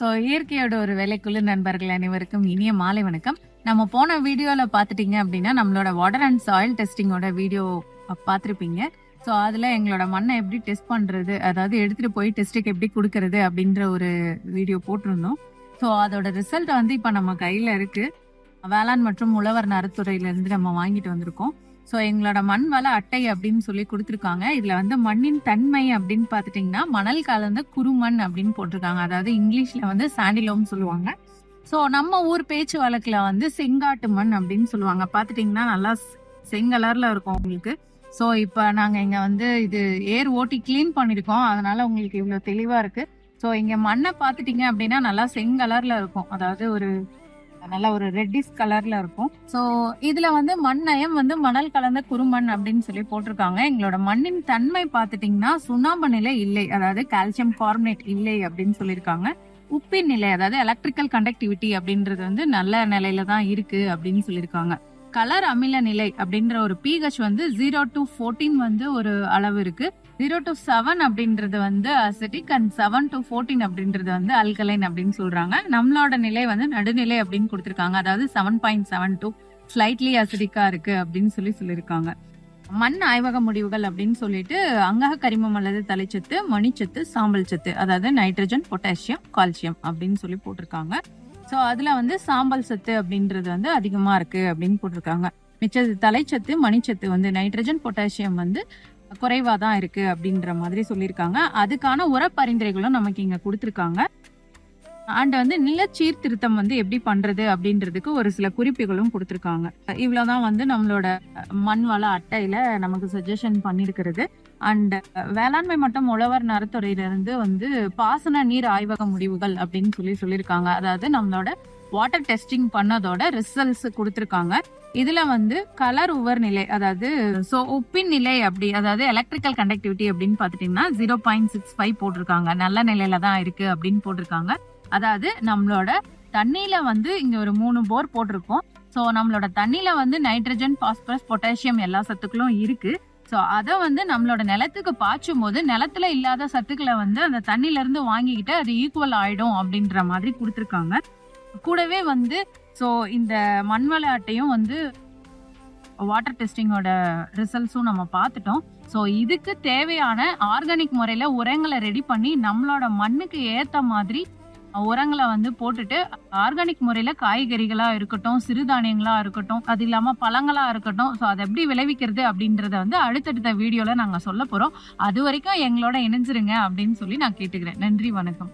So இயற்கையோட ஒரு வேலைக்குழு நண்பர்கள் அனைவருக்கும் இனிய மாலை வணக்கம். நம்ம போன வீடியோவில் பார்த்துட்டீங்க அப்படின்னா நம்மளோட வாட்டர் அண்ட் சாயில் டெஸ்டிங்கோட வீடியோ பார்த்துருப்பீங்க. ஸோ அதில் எங்களோட மண்ணை எப்படி டெஸ்ட் பண்ணுறது அதாவது எடுத்துகிட்டு போய் டெஸ்ட்டுக்கு எப்படி கொடுக்கறது அப்படின்ற ஒரு வீடியோ போட்டிருந்தோம். ஸோ அதோட ரிசல்ட் வந்து இப்போ நம்ம கையில் இருக்குது வேளாண் மற்றும் உழவர் நரத்துறையிலேருந்து நம்ம வாங்கிட்டு வந்திருக்கோம். ஸோ எங்களோட மண் வள அட்டை அப்படின்னு சொல்லி கொடுத்துருக்காங்க. இதில் வந்து மண்ணின் தன்மை அப்படின்னு பார்த்துட்டிங்கன்னா மணல் கலந்த குறுமண் அப்படின்னு போட்டிருக்காங்க. அதாவது இங்கிலீஷில் வந்து சாண்டிலோம்னு சொல்லுவாங்க. ஸோ நம்ம ஊர் பேச்சு வழக்கில் வந்து செங்காட்டு மண் அப்படின்னு சொல்லுவாங்க. பார்த்துட்டிங்கன்னா நல்லா செங்கலரில் இருக்கும் உங்களுக்கு. ஸோ இப்போ நாங்கள் இங்கே வந்து இது ஏர் ஓட்டி க்ளீன் பண்ணியிருக்கோம் அதனால உங்களுக்கு இவ்வளோ தெளிவாக இருக்குது ஸோ இங்கே மண்ணை பார்த்துட்டிங்க அப்படின்னா நல்லா செங்கலரில் இருக்கும். அதாவது ஒரு நல்ல ஒரு ரெட்டிஷ் கலர்ல இருக்கும். ஸோ இதுல வந்து மண் நயம் வந்து மணல் கலந்த குறுமண் அப்படின்னு சொல்லி போட்டிருக்காங்க. எங்களோட மண்ணின் தன்மை பார்த்துட்டிங்கன்னா சுண்ணாம்பு நிலை இல்லை. அதாவது கால்சியம் கார்பனேட் இல்லை அப்படின்னு சொல்லியிருக்காங்க. உப்பின் நிலை அதாவது எலக்ட்ரிக்கல் கண்டக்டிவிட்டி அப்படின்றது வந்து நல்ல நிலையில தான் இருக்கு அப்படின்னு சொல்லியிருக்காங்க. கலர் அமில நிலை அப்படின்ற ஒரு பிஹெச் வந்து ஜீரோ டு ஃபோர்டீன் வந்து ஒரு அளவு இருக்கு. ஜீரோ டு செவன் அப்படின்றது வந்து acidic and seven to fourteen அப்படின்றது வந்து அல்கலைன் அப்படின்னு சொல்றாங்க. நம்மளோட நிலை வந்து நடுநிலை அப்படின்னு கொடுத்துருக்காங்க. அதாவது seven point seven two slightly அசிடிக்கா இருக்கு அப்படின்னு சொல்லி சொல்லியிருக்காங்க. மண் ஆய்வக முடிவுகள் அப்படின்னு சொல்லிட்டு அங்கக கரிமம் அல்லது தலைச்சத்து மணிச்சத்து சாம்பல் சத்து அதாவது நைட்ரஜன் பொட்டாசியம் கால்சியம் அப்படின்னு சொல்லி போட்டிருக்காங்க. ஸோ அதில் வந்து சாம்பல் சத்து அப்படின்றது வந்து அதிகமாக இருக்குது அப்படின்னு போட்டிருக்காங்க. மிச்சது தலைச்சத்து மணிச்சத்து வந்து நைட்ரஜன் பொட்டாசியம் வந்து குறைவாக தான் இருக்குது அப்படின்ற மாதிரி சொல்லியிருக்காங்க. அதுக்கான உர பரிந்துரைகளும் நமக்கு இங்கே கொடுத்துருக்காங்க. அண்ட் வந்து நில சீர்திருத்தம் வந்து எப்படி பண்றது அப்படின்றதுக்கு ஒரு சில குறிப்புகளும் கொடுத்துருக்காங்க. இவ்வளவுதான் வந்து நம்மளோட மண் வள அட்டையில நமக்கு சஜஷன் பண்ணியிருக்கிறது அண்ட் வேளாண்மை மற்றும் உழவர் நரத்துறையில இருந்து வந்து பாசன நீர் ஆய்வக முடிவுகள் அப்படின்னு சொல்லி சொல்லியிருக்காங்க. அதாவது நம்மளோட வாட்டர் டெஸ்டிங் பண்ணதோட ரிசல்ட்ஸ் கொடுத்துருக்காங்க. இதுல வந்து கலர் உவர் நிலை அதாவது ஸோ உப்பின் நிலை அப்படி அதாவது எலக்ட்ரிக்கல் கண்டக்டிவிட்டி அப்படின்னு பார்த்துட்டீங்கன்னா ஜீரோ பாயிண்ட் சிக்ஸ் ஃபைவ் போட்டிருக்காங்க. நல்ல நிலையில தான் இருக்கு அப்படின்னு போட்டிருக்காங்க. அதாவது நம்மளோட தண்ணியில வந்து இங்க ஒரு மூணு போர் போட்டிருக்கோம். ஸோ நம்மளோட தண்ணியில வந்து நைட்ரஜன் பாஸ்பரஸ் பொட்டாசியம் எல்லா சத்துக்களும் இருக்கு. ஸோ அதை வந்து நம்மளோட நிலத்துக்கு பாய்ச்சும் போது நிலத்துல இல்லாத சத்துக்களை வந்து அந்த தண்ணியிலேருந்து இருந்து வாங்கிக்கிட்டு அது ஈக்குவல் ஆயிடும் அப்படின்ற மாதிரி கொடுத்துருக்காங்க. கூடவே வந்து ஸோ இந்த மண்வள அட்டையும் வந்து வாட்டர் டெஸ்டிங்கோட ரிசல்ட்ஸும் நம்ம பார்த்துட்டோம். ஸோ இதுக்கு தேவையான ஆர்கானிக் முறையில் உரங்களை ரெடி பண்ணி நம்மளோட மண்ணுக்கு ஏற்ற மாதிரி உரங்களை வந்து போட்டுட்டு ஆர்கானிக் முறையில் காய்கறிகளாக இருக்கட்டும் சிறுதானியங்களாக இருக்கட்டும் அது இல்லாமல் பழங்களாக இருக்கட்டும். ஸோ அதை எப்படி விளைவிக்கிறது அப்படின்றத வந்து அடுத்தடுத்த வீடியோவில் நாங்கள் சொல்ல போகிறோம் அது வரைக்கும் எங்களோட இணைஞ்சிருங்க அப்படின்னு சொல்லி நான் கேட்டுக்கிறேன். நன்றி வணக்கம்.